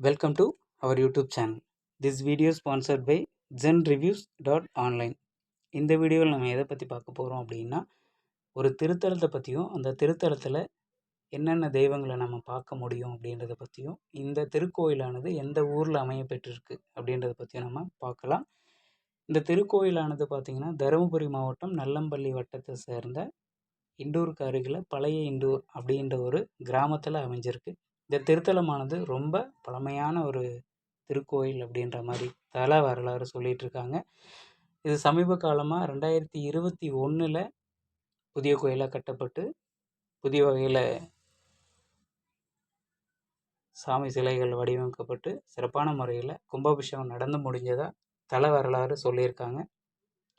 Welcome to our YouTube channel. This video sponsored by zenreviews.online. இந்த வீடியோவில் நம்ம எதை பற்றி பார்க்க போகிறோம் அப்படின்னா ஒரு திருத்தலத்தை பற்றியும் அந்த திருத்தலத்தில் என்னென்ன தெய்வங்களை நம்ம பார்க்க முடியும் அப்படின்றத பற்றியும் இந்த திருக்கோயிலானது எந்த ஊரில் அமைய பெற்றிருக்கு அப்படின்றத பற்றியும் நம்ம பார்க்கலாம் இந்த திருக்கோயிலானது பார்த்திங்கன்னா தருமபுரி மாவட்டம் நல்லம்பள்ளி வட்டத்தை சேர்ந்த இண்டூருக்கு அருகில் பழைய இண்டூர் அப்படின்ற ஒரு கிராமத்தில் அமைஞ்சிருக்கு இந்த திருத்தலமானது ரொம்ப பழமையான ஒரு திருக்கோயில் அப்படின்ற மாதிரி தல வரலாறு சொல்லிட்டு இருக்காங்க. இது சமீப காலமாக ரெண்டாயிரத்தி இருபத்தி ஒன்றில் புதிய கோயிலாக கட்டப்பட்டு புதிய வகையில் சாமி சிலைகள் வடிவமைக்கப்பட்டு சிறப்பான முறையில் கும்பாபிஷேகம் நடந்து முடிஞ்சதாக தல வரலாறு சொல்லியிருக்காங்க.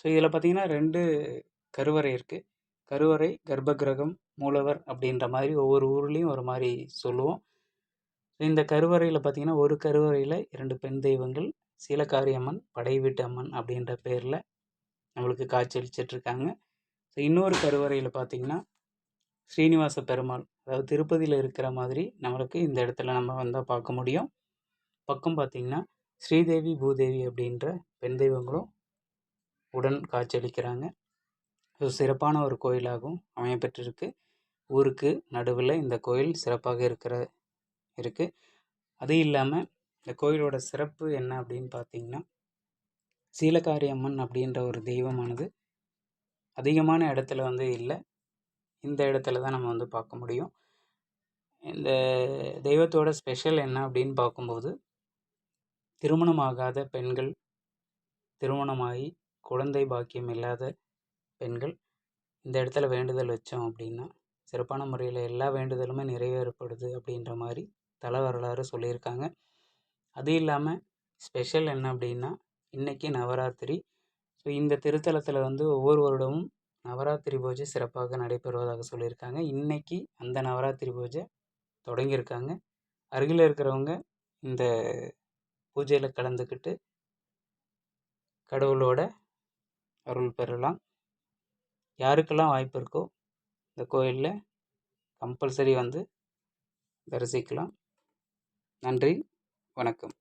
ஸோ இதில் பார்த்தீங்கன்னா ரெண்டு கருவறை இருக்குது கருவறை கர்ப்பகிரகம் மூலவர் அப்படின்ற மாதிரி ஒவ்வொரு ஊர்லேயும் ஒரு மாதிரி சொல்லுவோம். இந்த கருவறையில் பார்த்தீங்கன்னா ஒரு கருவறையில் இரண்டு பெண் தெய்வங்கள் சீலக்காரியம்மன் படை வீட்டு அம்மன் அப்படின்ற பேரில் நம்மளுக்கு காட்சியளிச்சிட்ருக்காங்க. ஸோ இன்னொரு கருவறையில் பார்த்தீங்கன்னா ஸ்ரீனிவாச பெருமாள். அதாவது திருப்பதியில் இருக்கிற மாதிரி நம்மளுக்கு இந்த இடத்துல நம்ம வந்தால் பார்க்க முடியும். பக்கம் பார்த்திங்கன்னா ஸ்ரீதேவி பூதேவி அப்படின்ற பெண் தெய்வங்களும் உடன் காட்சியளிக்கிறாங்க. ஸோ சிறப்பான ஒரு கோயிலாகவும் அமையப்பெற்றிருக்கு. ஊருக்கு நடுவில் இந்த கோயில் சிறப்பாக இருக்கிற இருக்குது அது இல்லாமல் இந்த கோயிலோட சிறப்பு என்ன அப்படின்னு பார்த்தீங்கன்னா சீலக்காரி அம்மன் அப்படின்ற ஒரு தெய்வமானது அதிகமான இடத்துல வந்து இல்லை. இந்த இடத்துல தான் நம்ம வந்து பார்க்க முடியும். இந்த தெய்வத்தோட ஸ்பெஷல் என்ன அப்படின்னு பார்க்கும்போது திருமணமாகாத பெண்கள் திருமணமாகி குழந்தை பாக்கியம் இல்லாத பெண்கள் இந்த இடத்துல வேண்டுதல் வச்சோம் அப்படின்னா சிறப்பான முறையில் எல்லா வேண்டுதலுமே நிறைவேறப்படுது அப்படின்ற மாதிரி தல வரலாறு சொல்லியிருக்காங்க. அது இல்லாமல் ஸ்பெஷல் என்ன அப்படின்னா இன்றைக்கி நவராத்திரி. ஸோ இந்த திருத்தலத்தில் வந்து ஒவ்வொரு வருடமும் நவராத்திரி பூஜை சிறப்பாக நடைபெறுவதாக சொல்லியிருக்காங்க. இன்றைக்கி அந்த நவராத்திரி பூஜை தொடங்கியிருக்காங்க. அருகில் இருக்கிறவங்க இந்த பூஜையில் கலந்துக்கிட்டு கடவுளோட அருள் பெறலாம். யாருக்கெல்லாம் வாய்ப்பு இருக்கோ இந்த கோயிலில் கம்பல்சரி வந்து தரிசிக்கலாம். நன்றி. வணக்கம்.